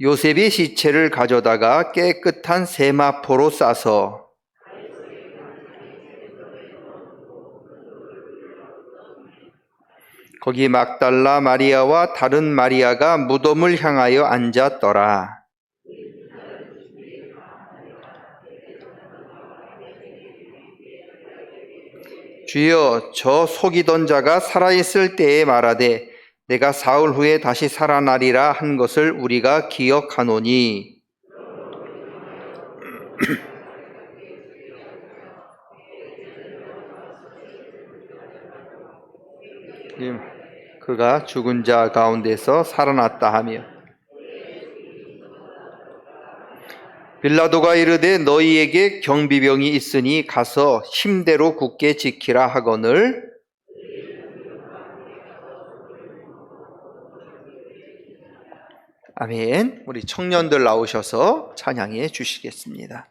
요셉이 시체를 가져다가 깨끗한 세마포로 싸서 거기 막달라 마리아와 다른 마리아가 무덤을 향하여 앉았더라. 주여 저 속이던 자가 살아있을 때에 말하되 내가 사흘 후에 다시 살아나리라 한 것을 우리가 기억하노니. 님, 그가 죽은 자 가운데서 살아났다 하며. 빌라도가 이르되 너희에게 경비병이 있으니 가서 힘대로 굳게 지키라 하거늘 아멘. 우리 청년들 나오셔서 찬양해 주시겠습니다.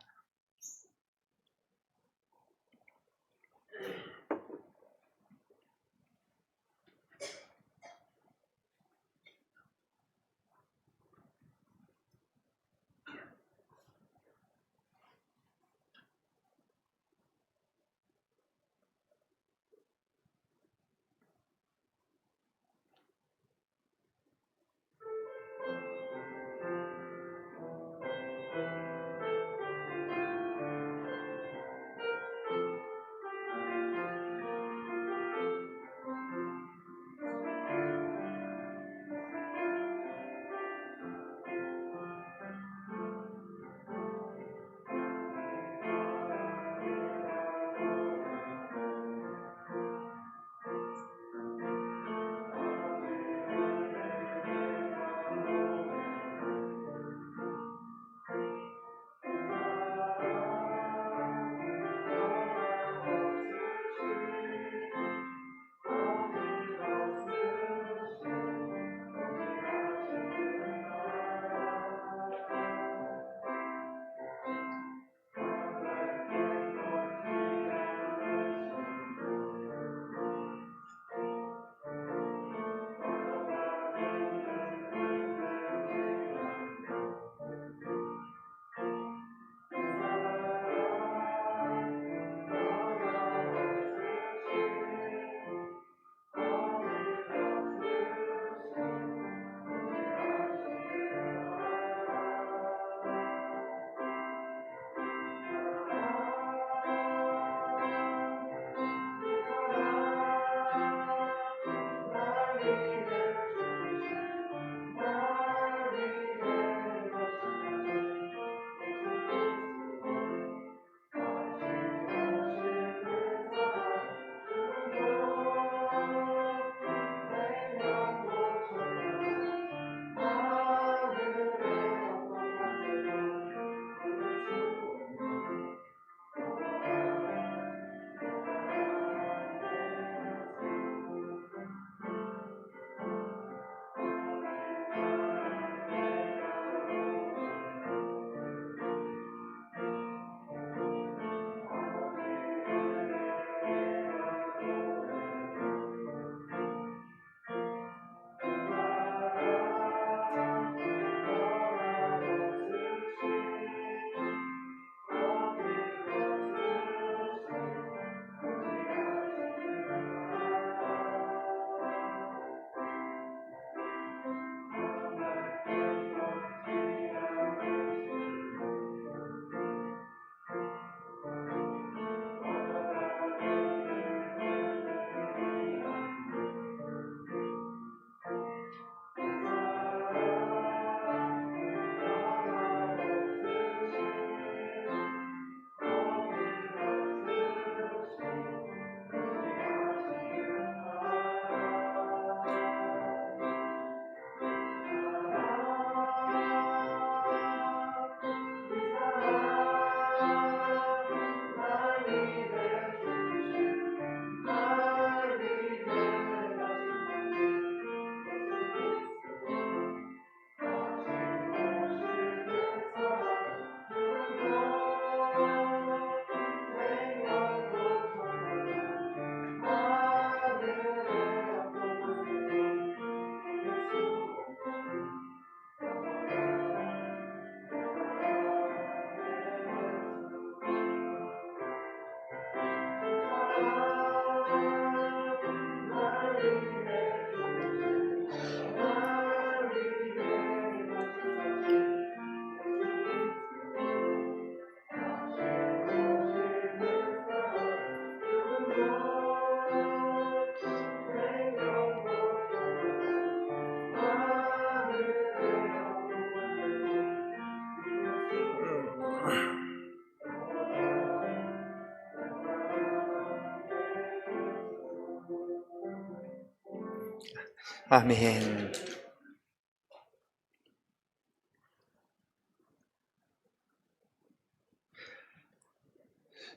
아멘.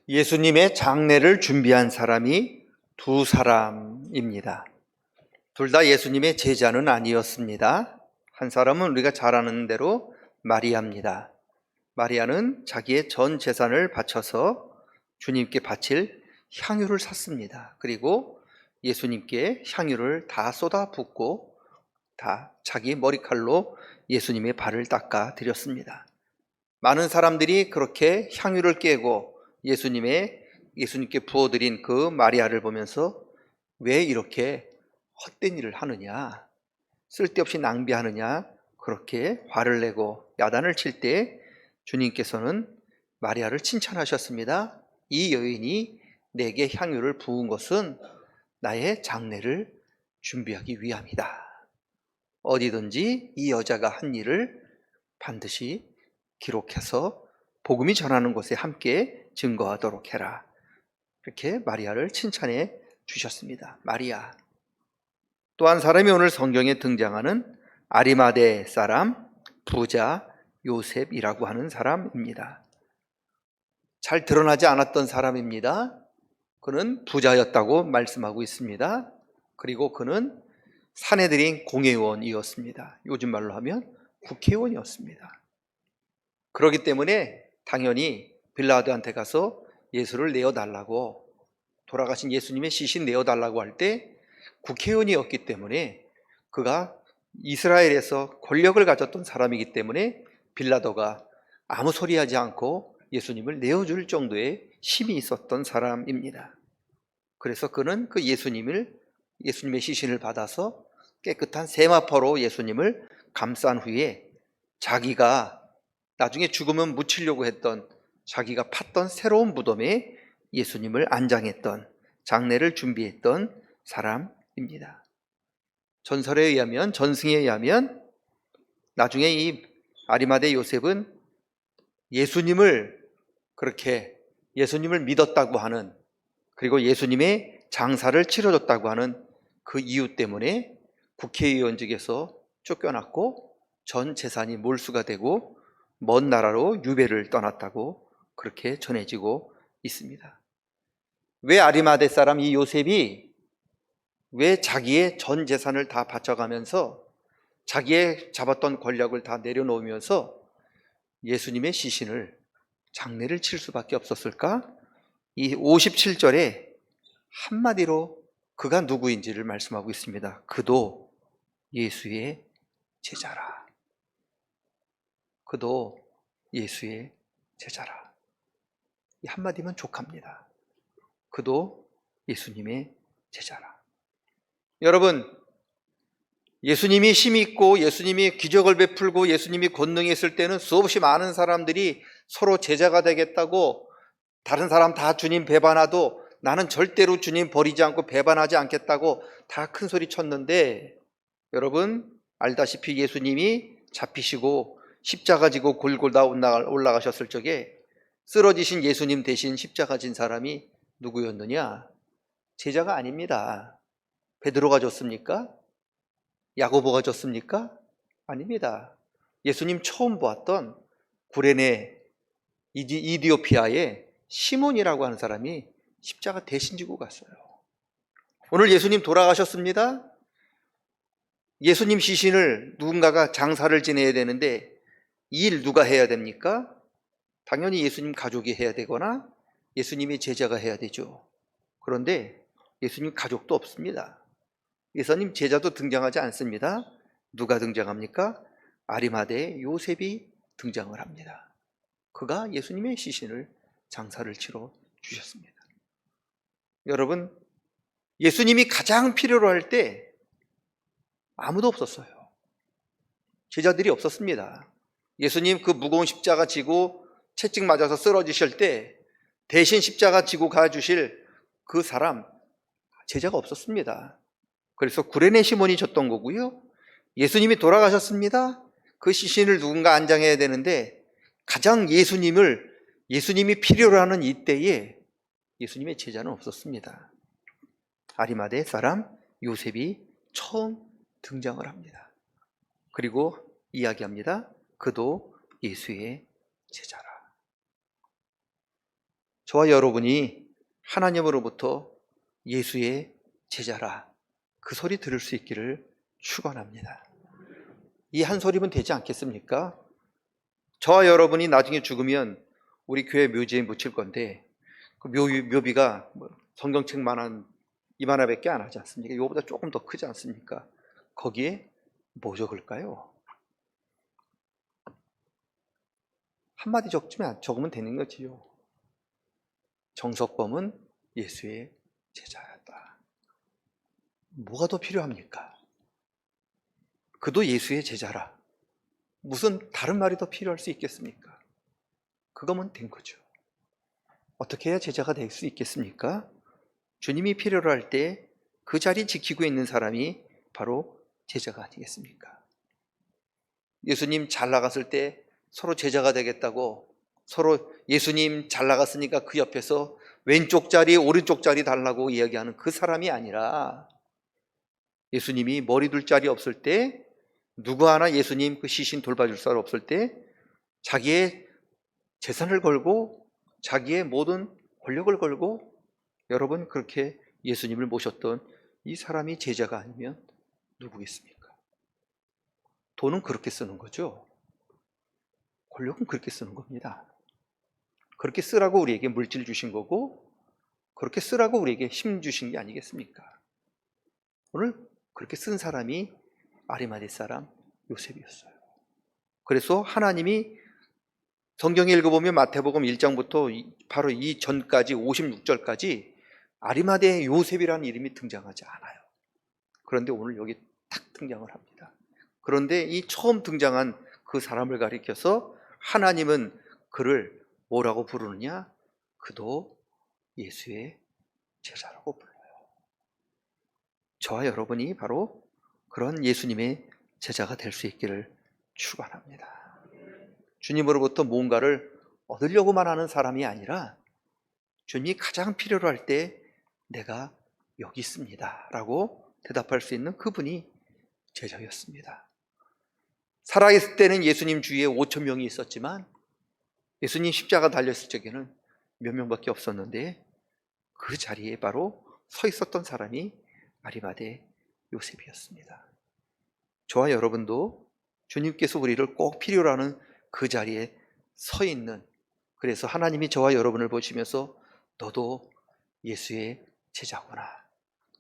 예수님의 장례를 준비한 사람이 두 사람입니다. 둘 다 예수님의 제자는 아니었습니다. 한 사람은 우리가 잘 아는 대로 마리아입니다. 마리아는 자기의 전 재산을 바쳐서 주님께 바칠 향유를 샀습니다. 그리고 예수님께 향유를 다 쏟아 붓고 다 자기 머리칼로 예수님의 발을 닦아 드렸습니다. 많은 사람들이 그렇게 향유를 깨고 예수님의 예수님께 부어드린 그 마리아를 보면서 왜 이렇게 헛된 일을 하느냐, 쓸데없이 낭비하느냐, 그렇게 화를 내고 야단을 칠 때 주님께서는 마리아를 칭찬하셨습니다. 이 여인이 내게 향유를 부은 것은 나의 장례를 준비하기 위함이다. 어디든지 이 여자가 한 일을 반드시 기록해서 복음이 전하는 곳에 함께 증거하도록 해라. 이렇게 마리아를 칭찬해 주셨습니다. 마리아. 또 한 사람이 오늘 성경에 등장하는 아리마대 사람 부자 요셉이라고 하는 사람입니다. 잘 드러나지 않았던 사람입니다. 그는 부자였다고 말씀하고 있습니다. 그리고 그는 사내들인 공회원이었습니다. 요즘 말로 하면 국회의원이었습니다. 그렇기 때문에 당연히 빌라도한테 가서 예수를 내어달라고 돌아가신 예수님의 시신 내어달라고 할 때 국회의원이었기 때문에 그가 이스라엘에서 권력을 가졌던 사람이기 때문에 빌라도가 아무 소리 하지 않고 예수님을 내어줄 정도의 힘이 있었던 사람입니다. 그래서 그는 그 예수님을 예수님의 시신을 받아서 깨끗한 세마포로 예수님을 감싼 후에 자기가 나중에 죽으면 묻히려고 했던 자기가 팠던 새로운 무덤에 예수님을 안장했던 장례를 준비했던 사람입니다. 전설에 의하면 전승에 의하면 나중에 이 아리마대 요셉은 예수님을 그렇게 예수님을 믿었다고 하는 그리고 예수님의 장사를 치러줬다고 하는 그 이유 때문에 국회의원직에서 쫓겨났고 전 재산이 몰수가 되고 먼 나라로 유배를 떠났다고 그렇게 전해지고 있습니다. 왜 아리마대 사람 이 요셉이 왜 자기의 전 재산을 다 바쳐가면서 자기의 잡았던 권력을 다 내려놓으면서 예수님의 시신을 장례를 칠 수밖에 없었을까? 이 57절에 한마디로 그가 누구인지를 말씀하고 있습니다. 그도 예수의 제자라. 그도 예수의 제자라. 이 한마디면 족합니다. 그도 예수님의 제자라. 여러분, 예수님이 힘이 있고 예수님이 기적을 베풀고 예수님이 권능이 있을 때는 수없이 많은 사람들이 서로 제자가 되겠다고 다른 사람 다 주님 배반하도 나는 절대로 주님 버리지 않고 배반하지 않겠다고 다 큰 소리 쳤는데 여러분 알다시피 예수님이 잡히시고 십자가 지고 골골다 올라가셨을 적에 쓰러지신 예수님 대신 십자가 진 사람이 누구였느냐? 제자가 아닙니다. 베드로가 줬습니까? 야고보가 줬습니까? 아닙니다. 예수님 처음 보았던 구레네 이디오피아의 시몬이라고 하는 사람이 십자가 대신 지고 갔어요. 오늘 예수님 돌아가셨습니다. 예수님 시신을 누군가가 장사를 지내야 되는데 이 일 누가 해야 됩니까? 당연히 예수님 가족이 해야 되거나 예수님의 제자가 해야 되죠. 그런데 예수님 가족도 없습니다. 예수님 제자도 등장하지 않습니다. 누가 등장합니까? 아리마대 요셉이 등장을 합니다. 그가 예수님의 시신을 장사를 치러 주셨습니다. 여러분, 예수님이 가장 필요로 할 때 아무도 없었어요. 제자들이 없었습니다. 예수님 그 무거운 십자가 지고 채찍 맞아서 쓰러지실 때 대신 십자가 지고 가주실 그 사람, 제자가 없었습니다. 그래서 구레네 시몬이 졌던 거고요. 예수님이 돌아가셨습니다. 그 시신을 누군가 안장해야 되는데 가장 예수님을 예수님이 필요로 하는 이때에 예수님의 제자는 없었습니다. 아리마대 사람 요셉이 처음 등장을 합니다. 그리고 이야기합니다. 그도 예수의 제자라. 저와 여러분이 하나님으로부터 예수의 제자라 그 소리 들을 수 있기를 축원합니다. 이 한 소리면 되지 않겠습니까? 저와 여러분이 나중에 죽으면 우리 교회 묘지에 묻힐 건데 그 묘, 묘비가 뭐 성경책만한 이만하밖에 안 하지 않습니까? 이거보다 조금 더 크지 않습니까? 거기에 뭐 적을까요? 한마디 적으면 적으면 되는 거지요. 정석범은 예수의 제자였다. 뭐가 더 필요합니까? 그도 예수의 제자라. 무슨 다른 말이 더 필요할 수 있겠습니까? 그거면 된 거죠. 어떻게 해야 제자가 될 수 있겠습니까? 주님이 필요로 할 때 그 자리 지키고 있는 사람이 바로 제자가 아니겠습니까? 예수님 잘 나갔을 때 서로 제자가 되겠다고 서로 예수님 잘 나갔으니까 그 옆에서 왼쪽 자리, 오른쪽 자리 달라고 이야기하는 그 사람이 아니라 예수님이 머리 둘 자리 없을 때 누구 하나 예수님 그 시신 돌봐줄 사람 없을 때 자기의 재산을 걸고 자기의 모든 권력을 걸고 여러분 그렇게 예수님을 모셨던 이 사람이 제자가 아니면 누구겠습니까? 돈은 그렇게 쓰는 거죠. 권력은 그렇게 쓰는 겁니다. 그렇게 쓰라고 우리에게 물질 주신 거고 그렇게 쓰라고 우리에게 힘 주신 게 아니겠습니까? 오늘 그렇게 쓴 사람이 아리마대 사람 요셉이었어요. 그래서 하나님이 성경에 읽어보면 마태복음 1장부터 바로 이 전까지 56절까지 아리마대 요셉이라는 이름이 등장하지 않아요. 그런데 오늘 여기 탁 등장을 합니다. 그런데 이 처음 등장한 그 사람을 가리켜서 하나님은 그를 뭐라고 부르느냐? 그도 예수의 제자라고 불러요. 저와 여러분이 바로 그런 예수님의 제자가 될 수 있기를 축원합니다. 주님으로부터 뭔가를 얻으려고만 하는 사람이 아니라 주님이 가장 필요로 할 때 내가 여기 있습니다. 라고 대답할 수 있는 그분이 제자였습니다. 살아있을 때는 예수님 주위에 5천 명이 있었지만 예수님 십자가 달렸을 적에는 몇 명밖에 없었는데 그 자리에 바로 서 있었던 사람이 아리마대 요셉이었습니다. 저와 여러분도 주님께서 우리를 꼭 필요로 하는 그 자리에 서 있는 그래서 하나님이 저와 여러분을 보시면서 너도 예수의 제자구나.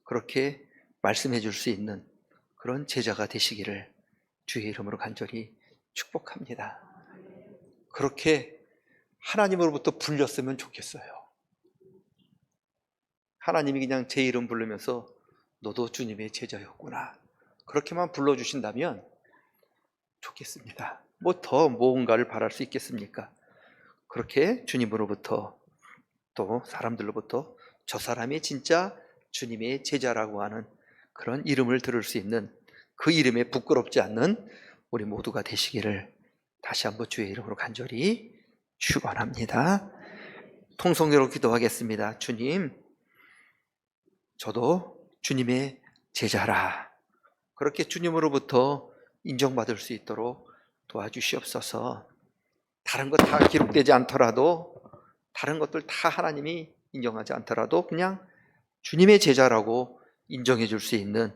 그렇게 말씀해 줄 수 있는 그런 제자가 되시기를 주의 이름으로 간절히 축복합니다. 그렇게 하나님으로부터 불렸으면 좋겠어요. 하나님이 그냥 제 이름 부르면서 너도 주님의 제자였구나. 그렇게만 불러주신다면 좋겠습니다. 뭐 더 무언가를 바랄 수 있겠습니까? 그렇게 주님으로부터 또 사람들로부터 저 사람이 진짜 주님의 제자라고 하는 그런 이름을 들을 수 있는 그 이름에 부끄럽지 않는 우리 모두가 되시기를 다시 한번 주의 이름으로 간절히 축원합니다. 통성으로 기도하겠습니다. 주님, 저도 주님의 제자라. 그렇게 주님으로부터 인정받을 수 있도록 도와주시옵소서. 다른 것 다 기록되지 않더라도, 다른 것들 다 하나님이 인정하지 않더라도 그냥 주님의 제자라고 인정해 줄 수 있는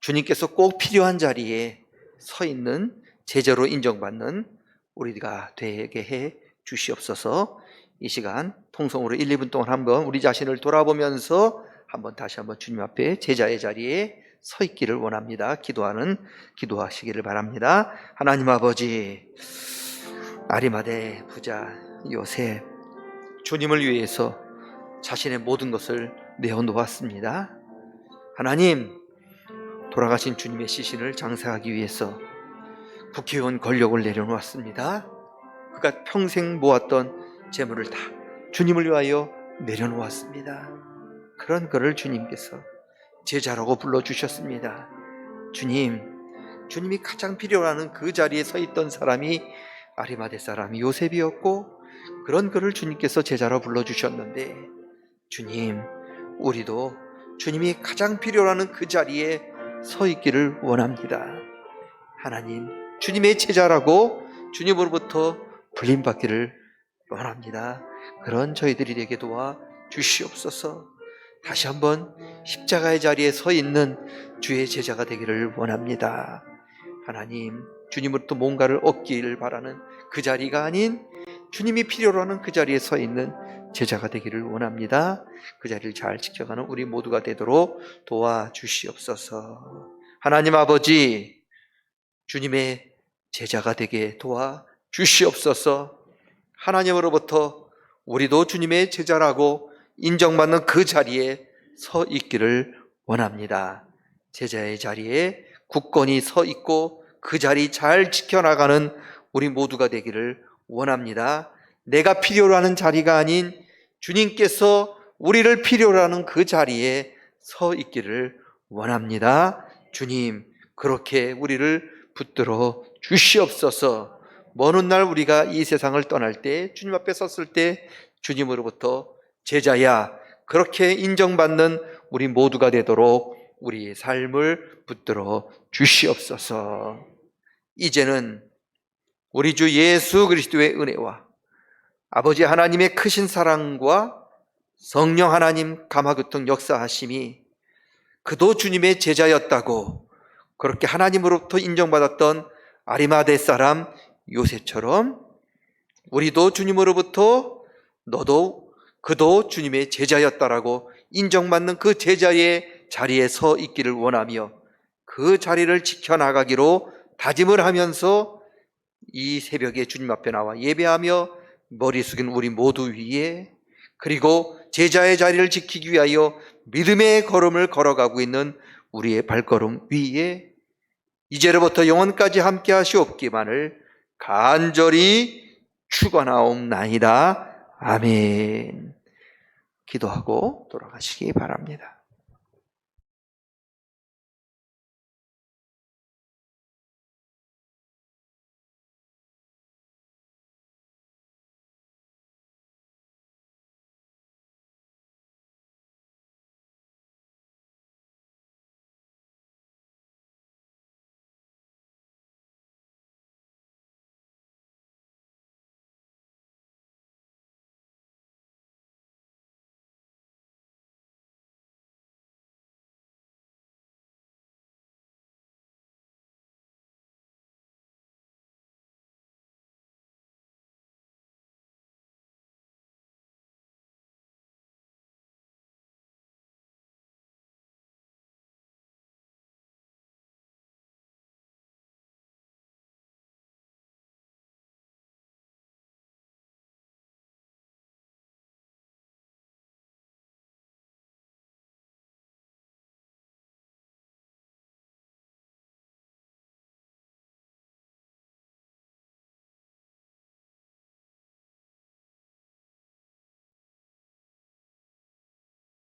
주님께서 꼭 필요한 자리에 서 있는 제자로 인정받는 우리가 되게 해 주시옵소서 이 시간 통성으로 1, 2분 동안 한번 우리 자신을 돌아보면서 한번 다시 한번 주님 앞에 제자의 자리에 서 있기를 원합니다. 기도하는 기도하시기를 바랍니다. 하나님 아버지 아리마대 부자 요셉 주님을 위해서 자신의 모든 것을 내어 놓았습니다. 하나님 돌아가신 주님의 시신을 장사하기 위해서 국회의원 권력을 내려놓았습니다. 그가 평생 모았던 재물을 다 주님을 위하여 내려놓았습니다. 그런 그를 주님께서 제자라고 불러주셨습니다. 주님, 주님이 가장 필요하는 그 자리에 서 있던 사람이 아리마대 사람 요셉이었고 그런 그를 주님께서 제자로 불러주셨는데 주님, 우리도 주님이 가장 필요로 하는 그 자리에 서 있기를 원합니다. 하나님, 주님의 제자라고 주님으로부터 불림받기를 원합니다. 그런 저희들이 되게 도와 주시옵소서. 다시 한번 십자가의 자리에 서 있는 주의 제자가 되기를 원합니다. 하나님, 주님으로부터 뭔가를 얻기를 바라는 그 자리가 아닌 주님이 필요로 하는 그 자리에 서 있는 제자가 되기를 원합니다. 그 자리를 잘 지켜가는 우리 모두가 되도록 도와주시옵소서. 하나님 아버지, 주님의 제자가 되게 도와 주시옵소서. 하나님으로부터 우리도 주님의 제자라고 인정받는 그 자리에 서 있기를 원합니다. 제자의 자리에 굳건히 서 있고 그 자리 잘 지켜나가는 우리 모두가 되기를 원합니다. 내가 필요로 하는 자리가 아닌 주님께서 우리를 필요로 하는 그 자리에 서 있기를 원합니다. 주님, 그렇게 우리를 붙들어 주시옵소서. 먼날 우리가 이 세상을 떠날 때 주님 앞에 섰을 때 주님으로부터 제자야 그렇게 인정받는 우리 모두가 되도록 우리의 삶을 붙들어 주시옵소서. 이제는 우리 주 예수 그리스도의 은혜와 아버지 하나님의 크신 사랑과 성령 하나님 가마그통 역사하심이 그도 주님의 제자였다고 그렇게 하나님으로부터 인정받았던 아리마대 사람 요셉처럼 우리도 주님으로부터 너도 그도 주님의 제자였다라고 인정받는 그 제자의 자리에 서 있기를 원하며 그 자리를 지켜나가기로 다짐을 하면서 이 새벽에 주님 앞에 나와 예배하며 머리 숙인 우리 모두 위에 그리고 제자의 자리를 지키기 위하여 믿음의 걸음을 걸어가고 있는 우리의 발걸음 위에 이제로부터 영원까지 함께 하시옵기만을 간절히 축원하옵나이다. 아멘. 기도하고 돌아가시기 바랍니다.